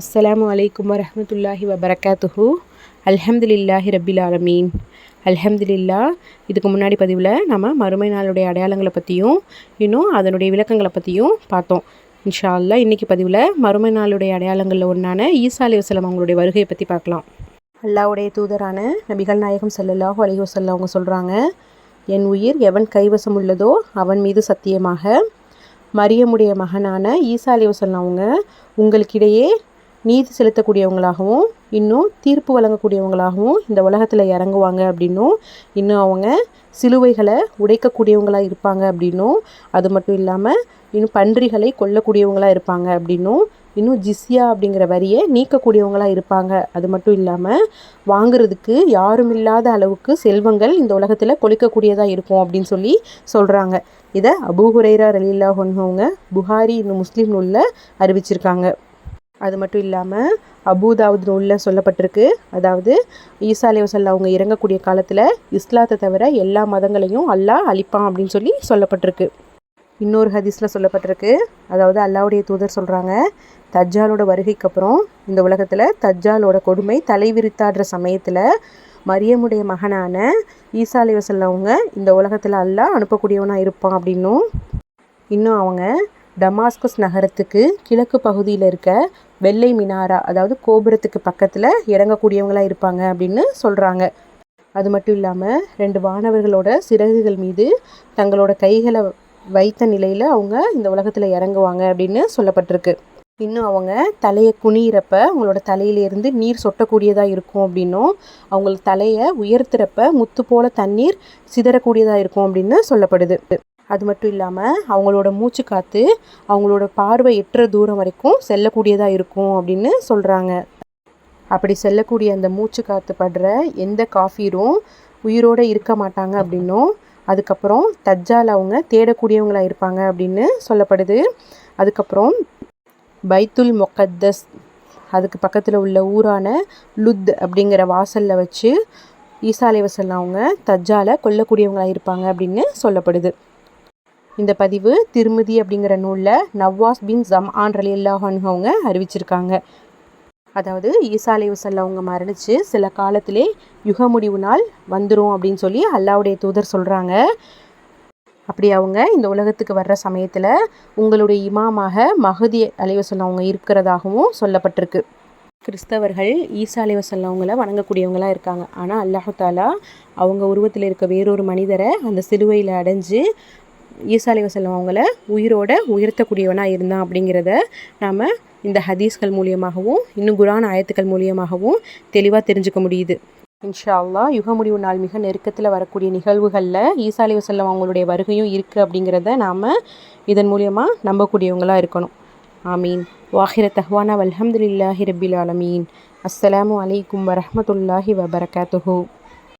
அஸ்லாம் வலைக்கம் வரமத்துல்லாஹி வபரகாத்துஹு. அல்ஹம்துலில்லாஹி ரபில் ஆலமீன். அல்ஹம்துலில்லா இதுக்கு முன்னாடி பதிவில் நம்ம மறுமை நாளுடைய அடையாளங்களை பற்றியும் இன்னும் அதனுடைய விளக்கங்களை பற்றியும் பார்த்தோம். இன்ஷா அல்லா இன்றைக்கி பதிவில் மறுமை நாளுடைய அடையாளங்களில் ஒன்றான ஈசா அலி வசலம் அவங்களுடைய வருகையை பற்றி பார்க்கலாம். அல்லாவுடைய தூதரான நபிகள் நாயகம் சல்லல்லாஹு அலி வசல்ல அவங்க சொல்கிறாங்க என் உயிர் எவன் கைவசம் உள்ளதோ அவன் மீது சத்தியமாக. மரியமுடைய மகனான ஈசா அலி வசல்லம் அவங்க உங்களுக்கிடையே நீதி செலுத்தக்கூடியவங்களாகவும் இன்னும் தீர்ப்பு வழங்கக்கூடியவங்களாகவும் இந்த உலகத்தில் இறங்குவாங்க அப்படின்னும் இன்னும் அவங்க சிலுவைகளை உடைக்கக்கூடியவங்களாக இருப்பாங்க அப்படின்னும் அது மட்டும் இல்லாமல் இன்னும் பன்றிகளை கொல்லக்கூடியவங்களாக இருப்பாங்க அப்படின்னும் இன்னும் ஜிஸ்யா அப்படிங்கிற வரியை நீக்கக்கூடியவங்களாக இருப்பாங்க. அது மட்டும் இல்லாமல் வாங்குறதுக்கு யாரும் இல்லாத அளவுக்கு செல்வங்கள் இந்த உலகத்தில் கொளிக்கக்கூடியதாக இருக்கும் அப்படின்னு சொல்லி சொல்கிறாங்க இதை அபூஹுரைரா ரலீல்லா ஒன்றவங்க புகாரி இன்னும் முஸ்லீம் நூலில் அறிவிச்சிருக்காங்க. அது மட்டும் இல்லாமல் அபூதாவுத் நூலில் சொல்லப்பட்டிருக்கு. அதாவது ஈசா அலைவசல்ல அவங்க இறங்கக்கூடிய காலத்தில் இஸ்லாத்தை தவிர எல்லா மதங்களையும் அல்லாஹ் அழிப்பான் அப்படின்னு சொல்லி சொல்லப்பட்டிருக்கு. இன்னொரு ஹதீஸில் சொல்லப்பட்டிருக்கு. அதாவது அல்லாவுடைய தூதர் சொல்கிறாங்க தஜ்ஜாலோட வருகைக்கு அப்புறம் இந்த உலகத்தில் தஜ்ஜாலோட கொடுமை தலைவிரித்தாடுற சமயத்தில் மரியமுடைய மகனான ஈசா அலைவசல்ல அவங்க இந்த உலகத்தில் அல்லாஹ் அனுப்பக்கூடியவனாக இருப்பான் அப்படின்னும். இன்னும் அவங்க டமாஸ்கஸ் நகரத்துக்கு கிழக்கு பகுதியில் இருக்க வெள்ளை மினாரா அதாவது கோபுரத்துக்கு பக்கத்தில் இறங்கக்கூடியவங்களாக இருப்பாங்க அப்படின்னு சொல்கிறாங்க அது மட்டும் இல்லாமல் ரெண்டு வானவர்களோட சிறகுகள் மீது தங்களோட கைகளை வைத்த நிலையில் அவங்க இந்த உலகத்தில் இறங்குவாங்க அப்படின்னு சொல்லப்பட்டிருக்கு. இன்னும் அவங்க தலையை குனியிறப்ப அவங்களோட தலையிலேருந்து நீர் சொட்டக்கூடியதாக இருக்கும் அப்படின்னும் அவங்கள தலையை உயர்த்துறப்ப முத்து போல தண்ணீர் சிதறக்கூடியதாக இருக்கும் அப்படின்னு சொல்லப்படுது. அது மட்டும் இல்லாமல் அவங்களோட மூச்சு காற்று அவங்களோட பார்வை எட்டுற தூரம் வரைக்கும் செல்லக்கூடியதாக இருக்கும் அப்படின்னு சொல்கிறாங்க அப்படி செல்லக்கூடிய அந்த மூச்சு காற்று படுற எந்த காஃபீரும் உயிரோடு இருக்க மாட்டாங்க அப்படின்னும் அதுக்கப்புறம் தஜ்ஜால் அவங்க தேடக்கூடியவங்களாக இருப்பாங்க அப்படின்னு சொல்லப்படுது. அதுக்கப்புறம் பைத்துல் மொக்கத்தஸ் அதுக்கு பக்கத்தில் உள்ள ஊரான லுத் அப்படிங்கிற வாசலில் வச்சு ஈசா அலைவசல்ல அவங்க தஜ்ஜால கொல்லக்கூடியவங்களாக இருப்பாங்க அப்படின்னு சொல்லப்படுது. இந்த பதிவு திருமதி அப்படிங்கிற நூலில் நவாஸ் பின் ஜம் ஆன் ரலி அவங்க அறிவிச்சிருக்காங்க. அதாவது ஈசாலை உசல்ல அவங்க மரணித்து சில காலத்திலே யுக முடிவு நாள் வந்துடும் அப்படின்னு சொல்லி அல்லாவுடைய தூதர் சொல்கிறாங்க அப்படி அவங்க இந்த உலகத்துக்கு வர்ற சமயத்தில் உங்களுடைய இமாமாக மகதி அலைவசல்ல அவங்க இருக்கிறதாகவும் சொல்லப்பட்டிருக்கு. கிறிஸ்தவர்கள் ஈசா அலைவசல்ல அவங்கள வணங்கக்கூடியவங்களாக இருக்காங்க. ஆனால் அல்லாஹாலா அவங்க உருவத்தில் இருக்க வேறொரு மனிதரை அந்த சிலுவையில் அடைஞ்சு ஈசாலி வசலம் அவங்கள உயிரோட உயர்த்தக்கூடியவனாக இருந்தான் அப்படிங்கிறத நாம் இந்த ஹதீஸ்கள் மூலியமாகவும் இன்னும் குரான் ஆயத்துக்கள் மூலியமாகவும் தெளிவாக தெரிஞ்சுக்க முடியுது. இன்ஷா அல்லா யுக முடிவு நாள் மிக நெருக்கத்தில் வரக்கூடிய நிகழ்வுகளில் ஈசாலி வசல்லம் அவங்களுடைய வருகையும் இருக்குது அப்படிங்கிறத நாம் இதன் மூலியமாக நம்பக்கூடியவங்களாக இருக்கணும். ஆமீன். வாஹிர தஹ்வானா வல்ஹம்துலில்லாஹி ரபில் ஆலமீன். அஸ்ஸலாமு வலைக்கும் வரமத்துல்லாஹி வபரகாத்துஹூ.